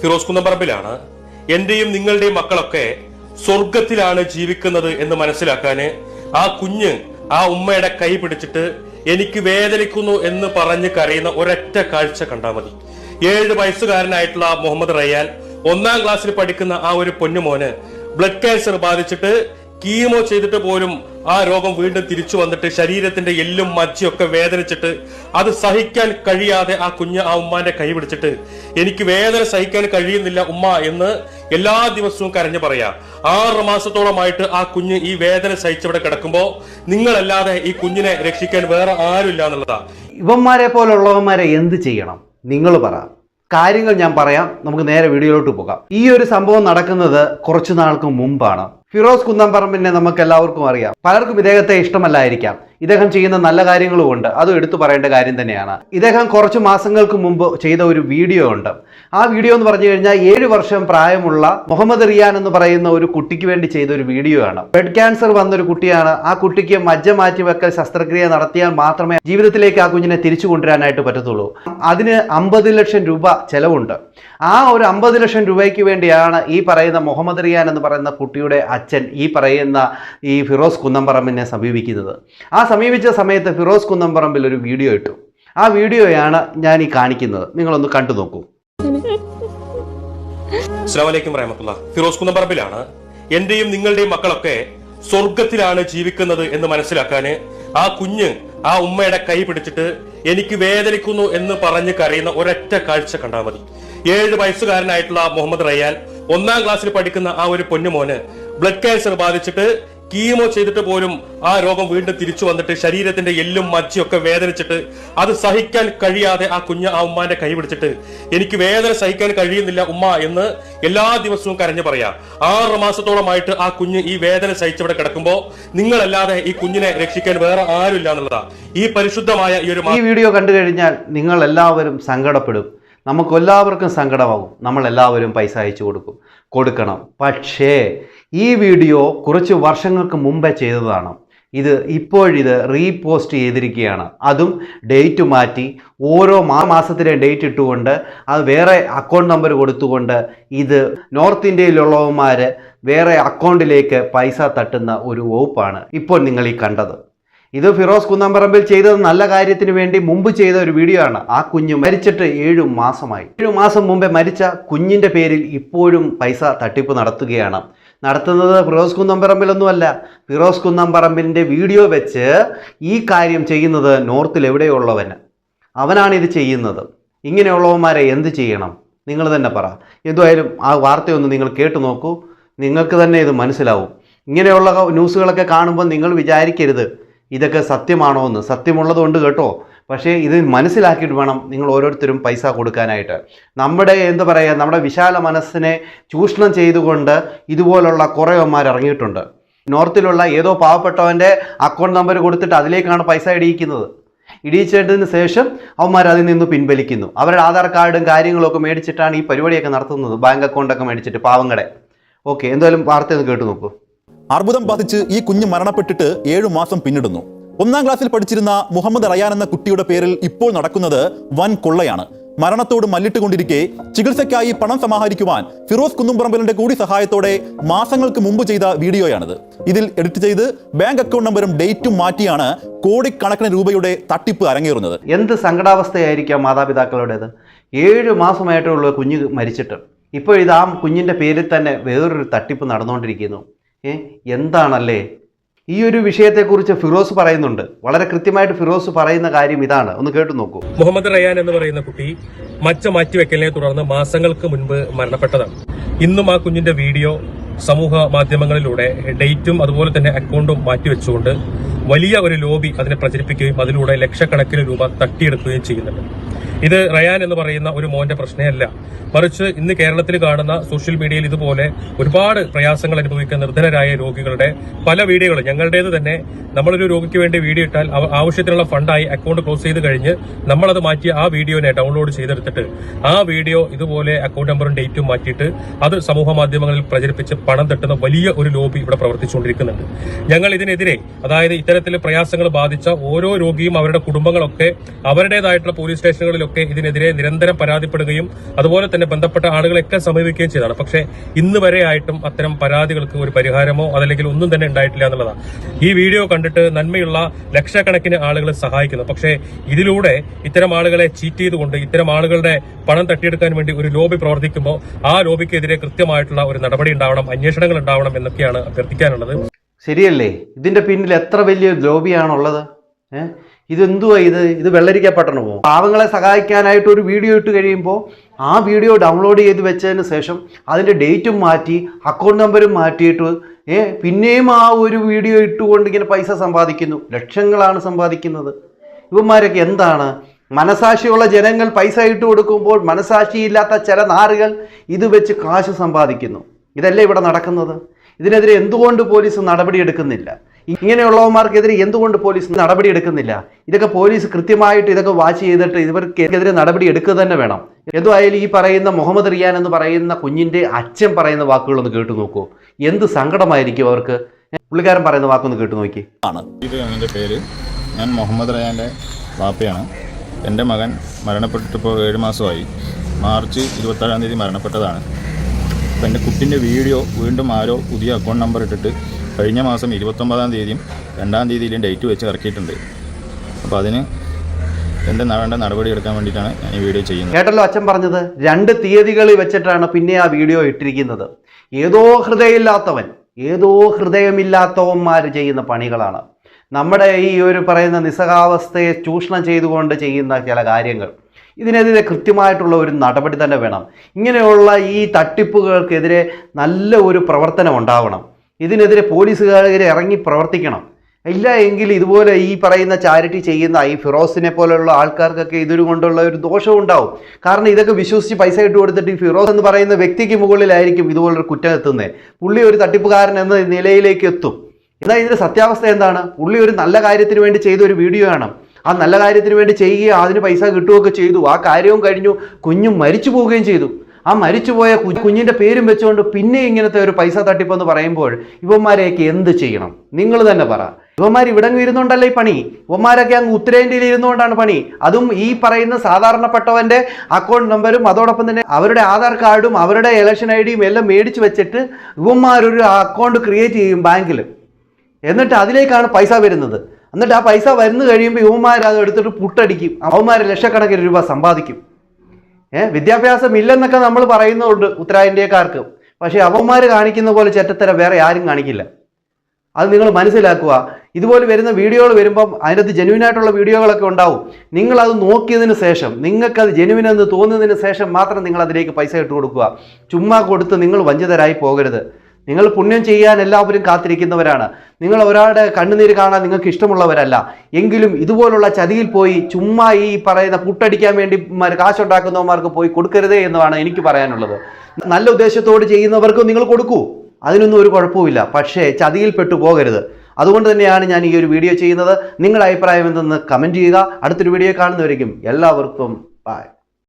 ഫിറോസ് കുന്നമ്പറമ്പിലാണ് എന്റെയും നിങ്ങളുടെയും മക്കളൊക്കെ സ്വർഗത്തിലാണ് ജീവിക്കുന്നത് എന്ന് മനസ്സിലാക്കാന് ആ കുഞ്ഞ് ആ ഉമ്മയുടെ കൈ പിടിച്ചിട്ട് എനിക്ക് വേദനിക്കുന്നു എന്ന് പറഞ്ഞ് കരയുന്ന ഒരൊറ്റ കാഴ്ച കണ്ടാൽ മതി. ഏഴ് വയസ്സുകാരനായിട്ടുള്ള മുഹമ്മദ് റയ്യാൻ ഒന്നാം ക്ലാസ്സിൽ പഠിക്കുന്ന ആ ഒരു പൊന്നുമോന് ബ്ലഡ് ക്യാൻസർ ബാധിച്ചിട്ട് കീമോ ചെയ്തിട്ട് പോലും ആ രോഗം വീണ്ടും തിരിച്ചു വന്നിട്ട് ശരീരത്തിന്റെ എല്ലും മജ്ജയൊക്കെ വേദനിച്ചിട്ട് അത് സഹിക്കാൻ കഴിയാതെ ആ കുഞ്ഞ് ആ ഉമ്മാന്റെ കൈ പിടിച്ചിട്ട് എനിക്ക് വേദന സഹിക്കാൻ കഴിയുന്നില്ല ഉമ്മ എന്ന് എല്ലാ ദിവസവും കരഞ്ഞു പറയാ. ആറ് മാസത്തോളമായിട്ട് ആ കുഞ്ഞ് ഈ വേദന സഹിച്ചവിടെ കിടക്കുമ്പോ നിങ്ങളല്ലാതെ ഈ കുഞ്ഞിനെ രക്ഷിക്കാൻ വേറെ ആരുമില്ല എന്നുള്ളതാ. ഇവന്മാരെ പോലുള്ളവന്മാരെ എന്ത് ചെയ്യണം? നിങ്ങൾ പറ. കാര്യങ്ങൾ ഞാൻ പറയാം. നമുക്ക് നേരെ വീഡിയോയിലോട്ട് പോകാം. ഈ ഒരു സംഭവം നടക്കുന്നത് കുറച്ചു നാൾക്ക് മുമ്പാണ്. ഫിറോസ് കുന്നംപറമ്പിനെ നമുക്ക് എല്ലാവർക്കും അറിയാം. പലർക്കും ഇദ്ദേഹത്തെ ഇഷ്ടമല്ലായിരിക്കാം. ഇദ്ദേഹം ചെയ്യുന്ന നല്ല കാര്യങ്ങളും ഉണ്ട്. അതും എടുത്തു പറയേണ്ട കാര്യം തന്നെയാണ്. ഇദ്ദേഹം കുറച്ച് മാസങ്ങൾക്ക് മുമ്പ് ചെയ്ത ഒരു വീഡിയോ ഉണ്ട്. ആ വീഡിയോ എന്ന് പറഞ്ഞു കഴിഞ്ഞാൽ ഏഴ് വർഷം പ്രായമുള്ള മുഹമ്മദ് റിയാൻ എന്ന് പറയുന്ന ഒരു കുട്ടിക്ക് വേണ്ടി ചെയ്ത ഒരു വീഡിയോ ആണ്. ബ്ലഡ് ക്യാൻസർ വന്ന ഒരു കുട്ടിയാണ്. ആ കുട്ടിക്ക് മജ്ജ മാറ്റിവെക്കൽ ശസ്ത്രക്രിയ നടത്തിയാൽ മാത്രമേ ജീവിതത്തിലേക്ക് ആ കുഞ്ഞിനെ തിരിച്ചു കൊണ്ടുവരാനായിട്ട് പറ്റത്തുള്ളൂ. അതിന് അമ്പത് ലക്ഷം രൂപ ചെലവുണ്ട്. ആ ഒരു അമ്പത് ലക്ഷം രൂപയ്ക്ക് വേണ്ടിയാണ് ഈ പറയുന്ന മുഹമ്മദ് റിയാൻ എന്ന് പറയുന്ന കുട്ടിയുടെ അച്ഛൻ ഈ പറയുന്ന ഈ ഫിറോസ് കുന്നംപറമ്പിനെ സമീപിക്കുന്നത്. ആ സമീപിച്ച സമയത്ത് ഫിറോസ് കുന്നംപറമ്പിൽ ഒരു വീഡിയോ ഇട്ടു. ആ വീഡിയോയാണ് ഞാൻ ഈ കാണിക്കുന്നത്. നിങ്ങളൊന്ന് കണ്ടു നോക്കൂ. അസ്സലാമലൈക്കും റഹമത്തുള്ള ഫിറോസ് കുന്നംപറമ്പിലാണ് എന്റെയും നിങ്ങളുടെയും മക്കളൊക്കെ സ്വർഗത്തിലാണ് ജീവിക്കുന്നത് എന്ന് മനസ്സിലാക്കാന് ആ കുഞ്ഞ് ആ ഉമ്മയുടെ കൈ പിടിച്ചിട്ട് എനിക്ക് വേദനിക്കുന്നു എന്ന് പറഞ്ഞ് കരയുന്ന ഒരൊറ്റ കാഴ്ച കണ്ടാൽ മതി. ഏഴ് വയസ്സുകാരനായിട്ടുള്ള മുഹമ്മദ് റയ്യാൻ ഒന്നാം ക്ലാസ്സിൽ പഠിക്കുന്ന ആ ഒരു പൊന്നുമോന് ബ്ലഡ് ക്യാൻസർ ബാധിച്ചിട്ട് കീമോ ചെയ്തിട്ട് പോലും ആ രോഗം വീണ്ടും തിരിച്ചു വന്നിട്ട് ശരീരത്തിന്റെ എല്ലും മജ്ജിയൊക്കെ വേദനിച്ചിട്ട് അത് സഹിക്കാൻ കഴിയാതെ ആ കുഞ്ഞ് ആ ഉമ്മാന്റെ കൈ പിടിച്ചിട്ട് എനിക്ക് വേദന സഹിക്കാൻ കഴിയുന്നില്ല ഉമ്മ എന്ന് എല്ലാ ദിവസവും കരഞ്ഞു പറയാ. ആറ് മാസത്തോളമായിട്ട് ആ കുഞ്ഞ് ഈ വേദന സഹിച്ചവിടെ കിടക്കുമ്പോൾ നിങ്ങളല്ലാതെ ഈ കുഞ്ഞിനെ രക്ഷിക്കാൻ വേറെ ആരുമില്ല എന്നുള്ളതാ. ഈ പരിശുദ്ധമായ ഈ ഒരു ഈ വീഡിയോ കണ്ടു കഴിഞ്ഞാൽ നിങ്ങൾ എല്ലാവരും സങ്കടപ്പെടും. നമുക്ക് എല്ലാവർക്കും സങ്കടമാകും. നമ്മൾ എല്ലാവരും പൈസ അയച്ചു കൊടുക്കും. കൊടുക്കണം. പക്ഷേ ഈ വീഡിയോ കുറച്ച് വർഷങ്ങൾക്ക് മുമ്പേ ചെയ്തതാണ്. ഇത് ഇപ്പോഴിത് റീപോസ്റ്റ് ചെയ്തിരിക്കുകയാണ്. അതും ഡേറ്റ് മാറ്റി ഓരോ മാസത്തിലെ ഡേറ്റ് ഇട്ടുകൊണ്ട് അത് വേറെ അക്കൗണ്ട് നമ്പർ കൊടുത്തുകൊണ്ട് ഇത് നോർത്ത് ഇന്ത്യയിലുള്ളവന്മാർ വേറെ അക്കൗണ്ടിലേക്ക് പൈസ തട്ടുന്ന ഒരു വകുപ്പാണ് ഇപ്പോൾ നിങ്ങൾ ഈ കണ്ടത്. ഇത് ഫിറോസ് കുന്നമ്പറമ്പിൽ ചെയ്തത് നല്ല കാര്യത്തിന് വേണ്ടി മുമ്പ് ചെയ്ത ഒരു വീഡിയോ ആണ്. ആ കുഞ്ഞ് മരിച്ചിട്ട് ഏഴു മാസമായി. ഏഴു മാസം മുമ്പേ മരിച്ച കുഞ്ഞിന്റെ പേരിൽ ഇപ്പോഴും പൈസ തട്ടിപ്പ് നടത്തുകയാണ്. നടത്തുന്നത് ഫിറോസ് കുന്നമ്പറമ്പിലൊന്നുമല്ല ഫിറോസ് കുന്നമ്പറമ്പിന്റെ വീഡിയോ വെച്ച് ഈ കാര്യം ചെയ്യുന്നത് നോർത്തിൽ എവിടെയുള്ളവന്. അവനാണ് ഇത് ചെയ്യുന്നത്. ഇങ്ങനെയുള്ളവന്മാരെ എന്ത് ചെയ്യണം? നിങ്ങൾ തന്നെ പറ. എന്തുമായാലും ആ വാർത്തയൊന്ന് നിങ്ങൾ കേട്ടു നോക്കൂ. നിങ്ങൾക്ക് തന്നെ ഇത് മനസ്സിലാവും. ഇങ്ങനെയുള്ള ന്യൂസുകളൊക്കെ കാണുമ്പോൾ നിങ്ങൾ വിചാരിക്കരുത്. ഇതൊക്കെ സത്യമാണോ എന്ന് സത്യമുള്ളതുകൊണ്ട് കേട്ടോ. പക്ഷേ ഇത് മനസ്സിലാക്കിയിട്ട് വേണം നിങ്ങൾ ഓരോരുത്തരും പൈസ കൊടുക്കാനായിട്ട്. നമ്മുടെ എന്താ പറയുക നമ്മുടെ വിശാല മനസ്സിനെ ചൂഷണം ചെയ്തുകൊണ്ട് ഇതുപോലുള്ള കുറേവന്മാർ ഇറങ്ങിയിട്ടുണ്ട്. നോർത്തിലുള്ള ഏതോ പാവപ്പെട്ടവന്റെ അക്കൗണ്ട് നമ്പർ കൊടുത്തിട്ട് അതിലേക്കാണ് പൈസ ഇടിയിക്കുന്നത്. ഇടിയിച്ചതിന് ശേഷം അവന്മാർ അതിൽ നിന്ന് പിൻവലിക്കുന്നു. അവരുടെ ആധാർ കാർഡും കാര്യങ്ങളൊക്കെ മേടിച്ചിട്ടാണ് ഈ പരിപാടിയൊക്കെ നടത്തുന്നത്. ബാങ്ക് അക്കൗണ്ടൊക്കെ മേടിച്ചിട്ട് പാവങ്ങളെ. ഓക്കെ എന്തായാലും വാർത്ത ഒന്ന് കേട്ടു നോക്കൂ. അർബുദം ബാധിച്ച് ഈ കുഞ്ഞ് മരണപ്പെട്ടിട്ട് ഏഴു മാസം പിന്നിടുന്നു. ഒന്നാം ക്ലാസ്സിൽ പഠിച്ചിരുന്ന മുഹമ്മദ് റയാൻ എന്ന കുട്ടിയുടെ പേരിൽ ഇപ്പോൾ നടക്കുന്നത് വൻ കൊള്ളയാണ്. മരണത്തോട് മല്ലിട്ടുകൊണ്ടിരിക്കെ ചികിത്സയ്ക്കായി പണം സമാഹരിക്കുവാൻ ഫിറോസ് കുന്നുംപറമ്പലിന്റെ കൂടി സഹായത്തോടെ മാസങ്ങൾക്ക് മുമ്പ് ചെയ്ത വീഡിയോയാണിത്. ഇതിൽ എഡിറ്റ് ചെയ്ത് ബാങ്ക് അക്കൗണ്ട് നമ്പറും ഡേറ്റും മാറ്റിയാണ് കോടിക്കണക്കിന് രൂപയുടെ തട്ടിപ്പ് അരങ്ങേറുന്നത്. എന്ത് സങ്കടാവസ്ഥയായിരിക്കാം മാതാപിതാക്കളുടേത്? ഏഴ് മാസമായിട്ടുള്ള കുഞ്ഞ് മരിച്ചിട്ട്. ഇപ്പോൾ ഇത് ആ കുഞ്ഞിന്റെ പേരിൽ തന്നെ വേറൊരു തട്ടിപ്പ് നടന്നുകൊണ്ടിരിക്കുന്നു. ഏ? എന്താണല്ലേ? ഈ ഒരു വിഷയത്തെക്കുറിച്ച് ഫിറോസ് പറയുന്നുണ്ട്. വളരെ കൃത്യമായിട്ട് ഫിറോസ് പറയുന്ന കാര്യം ഇതാണ്. ഒന്ന് കേട്ടു നോക്കൂ. മുഹമ്മദ് റയാൻ എന്ന് പറയുന്ന കുട്ടി മച്ച മാറ്റിവെക്കലിനെ തുടർന്ന് മാസങ്ങൾക്ക് മുൻപ് മരണപ്പെട്ടതാണ്. ഇന്നും ആ കുഞ്ഞിന്റെ വീഡിയോ സമൂഹ മാധ്യമങ്ങളിലൂടെ ഡേറ്റും അതുപോലെ തന്നെ അക്കൗണ്ടും മാറ്റിവെച്ചുകൊണ്ട് വലിയ ഒരു ലോബി അതിനെ പ്രചരിപ്പിക്കുകയും അതിലൂടെ ലക്ഷക്കണക്കിന് രൂപ തട്ടിയെടുക്കുകയും ചെയ്യുന്നുണ്ട്. ഇത് റയാൻ എന്ന് പറയുന്ന ഒരു മോന്റെ പ്രശ്നമല്ല. മറിച്ച് ഇന്ന് കേരളത്തിൽ കാണുന്ന സോഷ്യൽ മീഡിയയിൽ ഇതുപോലെ ഒരുപാട് പ്രയാസങ്ങൾ അനുഭവിക്കുന്ന നിർധനരായ രോഗികളുടെ പല വീഡിയോകളും ഞങ്ങളുടേത് തന്നെ നമ്മളൊരു രോഗിക്ക് വേണ്ടി വീഡിയോ ഇട്ടാൽ ആവശ്യത്തിനുള്ള ഫണ്ടായി അക്കൗണ്ട് ക്ലോസ് ചെയ്ത് കഴിഞ്ഞ് നമ്മളത് മാറ്റി ആ വീഡിയോനെ ഡൗൺലോഡ് ചെയ്തെടുത്തിട്ട് ആ വീഡിയോ ഇതുപോലെ അക്കൗണ്ട് നമ്പറും ഡേറ്റും മാറ്റിയിട്ട് അത് സമൂഹ മാധ്യമങ്ങളിൽ പ്രചരിപ്പിച്ച് പണം തട്ടുന്ന വലിയ ഒരു ലോബി ഇവിടെ പ്രവർത്തിച്ചുകൊണ്ടിരിക്കുന്നുണ്ട്. ഞങ്ങൾ ഇതിനെതിരെ അതായത് ഇത്തരത്തിൽ പ്രയാസങ്ങൾ ബാധിച്ച ഓരോ രോഗിയും അവരുടെ കുടുംബങ്ങളൊക്കെ അവരുടേതായിട്ടുള്ള പോലീസ് സ്റ്റേഷനുകളിലൊക്കെ ഇതിനെതിരെ നിരന്തരം പരാതിപ്പെടുകയും അതുപോലെ തന്നെ ബന്ധപ്പെട്ട ആളുകളെയൊക്കെ സമീപിക്കുകയും ചെയ്തതാണ്. പക്ഷേ ഇന്ന് വരെ ആയിട്ടും അത്തരം പരാതികൾക്ക് ഒരു പരിഹാരമോ അതല്ലെങ്കിൽ ഒന്നും തന്നെ ഉണ്ടായിട്ടില്ല എന്നുള്ളതാണ്. ഈ വീഡിയോ കണ്ടിട്ട് നന്മയുള്ള ലക്ഷക്കണക്കിന് ആളുകളെ സഹായിക്കുന്നു. പക്ഷേ ഇതിലൂടെ ഇത്തരം ആളുകളെ ചീറ്റ് ചെയ്തുകൊണ്ട് ഇത്തരം ആളുകളുടെ പണം തട്ടിയെടുക്കാൻ വേണ്ടി ഒരു ലോബി പ്രവർത്തിക്കുമ്പോൾ ആ ലോബിക്കെതിരെ കൃത്യമായിട്ടുള്ള ഒരു നടപടി ഉണ്ടാവണം അന്വേഷണങ്ങൾ ഉണ്ടാവണം എന്നൊക്കെയാണ് അഭ്യർത്ഥിക്കാനുള്ളത്. ശരിയല്ലേ? ഇതിന്റെ പിന്നിൽ എത്ര വലിയ ലോബിയാണുള്ളത്? ഏ? ഇതെന്തുവാ ഇത്? ഇത് വെള്ളരിക്ക പട്ടണമോ? പാവങ്ങളെ സഹായിക്കാനായിട്ട് ഒരു വീഡിയോ ഇട്ട് കഴിയുമ്പോൾ ആ വീഡിയോ ഡൗൺലോഡ് ചെയ്ത് വെച്ചതിന് ശേഷം അതിന്റെ ഡേറ്റും മാറ്റി അക്കൗണ്ട് നമ്പരും മാറ്റിയിട്ട് ഏ? പിന്നെയും ആ ഒരു വീഡിയോ ഇട്ടുകൊണ്ട് ഇങ്ങനെ പൈസ സമ്പാദിക്കുന്നു. ലക്ഷങ്ങളാണ് സമ്പാദിക്കുന്നത്. ഇവന്മാരൊക്കെ എന്താണ്? മനസാക്ഷിയുള്ള ജനങ്ങൾ പൈസ ഇട്ട് കൊടുക്കുമ്പോൾ മനസാക്ഷിയില്ലാത്ത ചില നാറുകൾ ഇത് വെച്ച് കാശ് സമ്പാദിക്കുന്നു. ഇതല്ലേ ഇവിടെ നടക്കുന്നത്? ഇതിനെതിരെ എന്തുകൊണ്ട് പോലീസ് നടപടിയെടുക്കുന്നില്ല? ഇങ്ങനെയുള്ളവന്മാർക്കെതിരെ എന്തുകൊണ്ട് പോലീസ് നടപടിയെടുക്കുന്നില്ല? ഇതൊക്കെ പോലീസ് കൃത്യമായിട്ട് ഇതൊക്കെ വാച്ച് ചെയ്തിട്ട് ഇവർക്കെതിരെ നടപടി എടുക്കുക തന്നെ വേണം. എന്തുമായാലും ഈ പറയുന്ന മുഹമ്മദ് റിയാൻ എന്ന് പറയുന്ന കുഞ്ഞിന്റെ അച്ഛൻ പറയുന്ന വാക്കുകളൊന്ന് കേട്ടു നോക്കൂ. എന്ത് സങ്കടമായിരിക്കും അവർക്ക്? പുള്ളിക്കാരൻ പറയുന്ന വാക്കൊന്ന് കേട്ടു നോക്കി. ആണ്. ഇത് എന്റെ പേര് ഞാൻ മുഹമ്മദ് റയാന്റെ വാപ്പയാണ്. എന്റെ മകൻ മരണപ്പെട്ടിട്ടിപ്പോൾ ഏഴ് മാസമായി. മാർച്ച് ഇരുപത്തേഴാം തീയതി മരണപ്പെട്ടതാണ്. അപ്പോൾ എന്റെ കുട്ടിന്റെ വീഡിയോ വീണ്ടും ആരോ പുതിയ അക്കൗണ്ട് നമ്പർ ഇട്ടിട്ട് കഴിഞ്ഞ മാസം ഇരുപത്തൊമ്പതാം തീയതിയും രണ്ടാം തീയതിയിലും ഡേറ്റ് വെച്ച് ഇറക്കിയിട്ടുണ്ട്. അപ്പോൾ അതിന് എന്റെ വേണ്ട നടപടി എടുക്കാൻ വേണ്ടിയിട്ടാണ് ഞാൻ ഈ വീഡിയോ ചെയ്യുന്നത്. കേട്ടല്ലോ അച്ഛൻ പറഞ്ഞത്? രണ്ട് തീയതികളിൽ വെച്ചിട്ടാണ് പിന്നെ ആ വീഡിയോ ഇട്ടിരിക്കുന്നത്. ഏതോ ഹൃദയമില്ലാത്തവൻ ഏതോ ഹൃദയമില്ലാത്തവന്മാർ ചെയ്യുന്ന പണികളാണ്. നമ്മുടെ ഈ ഒരു പറയുന്ന നിസ്സഹാവസ്ഥയെ ചൂഷണം ചെയ്തുകൊണ്ട് ചെയ്യുന്ന ചില കാര്യങ്ങൾ. ഇതിനെതിരെ കൃത്യമായിട്ടുള്ള ഒരു നടപടി തന്നെ വേണം. ഇങ്ങനെയുള്ള ഈ തട്ടിപ്പുകൾക്കെതിരെ നല്ല ഒരു പ്രവർത്തനം ഉണ്ടാവണം. ഇതിനെതിരെ പോലീസുകാരെ ഇറങ്ങി പ്രവർത്തിക്കണം. ഇല്ല എങ്കിൽ ഇതുപോലെ ഈ പറയുന്ന ചാരിറ്റി ചെയ്യുന്ന ഈ ഫിറോസിനെ പോലെയുള്ള ആൾക്കാർക്കൊക്കെ ഇതൊരു കൊണ്ടുള്ള ഒരു ദോഷവും ഉണ്ടാവും. കാരണം ഇതൊക്കെ വിശ്വസിച്ച് പൈസ ഇട്ട് കൊടുത്തിട്ട് ഈ ഫിറോസ് എന്ന് പറയുന്ന വ്യക്തിക്ക് മുകളിലായിരിക്കും ഇതുപോലൊരു കുറ്റം എത്തുന്നത് പുള്ളി ഒരു തട്ടിപ്പുകാരൻ എന്ന നിലയിലേക്ക് എത്തും. എന്നാൽ ഇതിന്റെ സത്യാവസ്ഥ എന്താണ്? പുള്ളി ഒരു നല്ല കാര്യത്തിന് വേണ്ടി ചെയ്ത ഒരു വീഡിയോ ആണ് ആ നല്ല കാര്യത്തിന് വേണ്ടി ചെയ്യുകയും അതിന് പൈസ കിട്ടുകയൊക്കെ ചെയ്തു. ആ കാര്യവും കഴിഞ്ഞു. കുഞ്ഞും മരിച്ചു പോവുകയും ചെയ്തു. ആ മരിച്ചുപോയ പോയ കുഞ്ഞിന്റെ പേരും വെച്ചുകൊണ്ട് പിന്നെ ഇങ്ങനത്തെ ഒരു പൈസ തട്ടിപ്പെന്ന് പറയുമ്പോൾ ഇവന്മാരെയൊക്കെ എന്ത് ചെയ്യണം? നിങ്ങൾ തന്നെ പറ. ഇവന്മാർ ഇവിടെ ഇരുന്നുകൊണ്ടല്ലേ ഈ പണി? ഇവന്മാരൊക്കെ അങ്ങ് ഉത്തരേന്ത്യയിൽ ഇരുന്നുകൊണ്ടാണ് പണി. അതും ഈ പറയുന്ന സാധാരണപ്പെട്ടവന്റെ അക്കൗണ്ട് നമ്പരും അതോടൊപ്പം തന്നെ അവരുടെ ആധാർ കാർഡും അവരുടെ ഇലക്ഷൻ ഐ ഡിയും എല്ലാം മേടിച്ച് വെച്ചിട്ട് ഇവന്മാരൊരു അക്കൗണ്ട് ക്രിയേറ്റ് ചെയ്യും ബാങ്കിൽ എന്നിട്ട് അതിലേക്കാണ് പൈസ വരുന്നത്. എന്നിട്ട് ആ പൈസ വരുന്നു കഴിയുമ്പോൾ യുവമാർ അത് എടുത്തിട്ട് പുട്ടടിക്കും. അവന്മാർ ലക്ഷക്കണക്കിന് രൂപ സമ്പാദിക്കും. ഏഹ് വിദ്യാഭ്യാസം ഇല്ലെന്നൊക്കെ നമ്മൾ പറയുന്നുണ്ട് ഉത്തരേന്ത്യക്കാർക്ക് പക്ഷേ അവന്മാർ കാണിക്കുന്ന പോലെ ചെറ്റത്തരം വേറെ ആരും കാണിക്കില്ല. അത് നിങ്ങൾ മനസ്സിലാക്കുക. ഇതുപോലെ വരുന്ന വീഡിയോകൾ വരുമ്പം അതിനകത്ത് ജെനുവിൻ ആയിട്ടുള്ള വീഡിയോകളൊക്കെ ഉണ്ടാവും. നിങ്ങൾ അത് നോക്കിയതിന് ശേഷം നിങ്ങൾക്കത് ജെനുവിൻ എന്ന് തോന്നുന്നതിന് ശേഷം മാത്രം നിങ്ങൾ അതിലേക്ക് പൈസ ഇട്ട് കൊടുക്കുക. ചുമ്മാ കൊടുത്ത് നിങ്ങൾ വഞ്ചിതരായി പോകരുത്. നിങ്ങൾ പുണ്യം ചെയ്യാൻ എല്ലാവരും കാത്തിരിക്കുന്നവരാണ്. നിങ്ങൾ ഒരാളുടെ കണ്ണുനീര് കാണാൻ നിങ്ങൾക്ക് ഇഷ്ടമുള്ളവരല്ല. എങ്കിലും ഇതുപോലുള്ള ചതിയിൽ പോയി ചുമ്മാ ഈ പറയുന്ന പുട്ടടിക്കാൻ വേണ്ടി കാശുണ്ടാക്കുന്നവന്മാർക്ക് പോയി കൊടുക്കരുതേ എന്നാണ് എനിക്ക് പറയാനുള്ളത്. നല്ല ഉദ്ദേശത്തോട് ചെയ്യുന്നവർക്ക് നിങ്ങൾ കൊടുക്കൂ. അതിനൊന്നും ഒരു കുഴപ്പവുമില്ല. പക്ഷേ ചതിയിൽ പെട്ടുപോകരുത് അതുകൊണ്ട് തന്നെയാണ് ഞാൻ ഈ ഒരു വീഡിയോ ചെയ്യുന്നത്. നിങ്ങളുടെ അഭിപ്രായം എന്തെന്ന് കമന്റ് ചെയ്യുക. അടുത്തൊരു വീഡിയോ കാണുന്നവരേക്കും എല്ലാവർക്കും ബൈ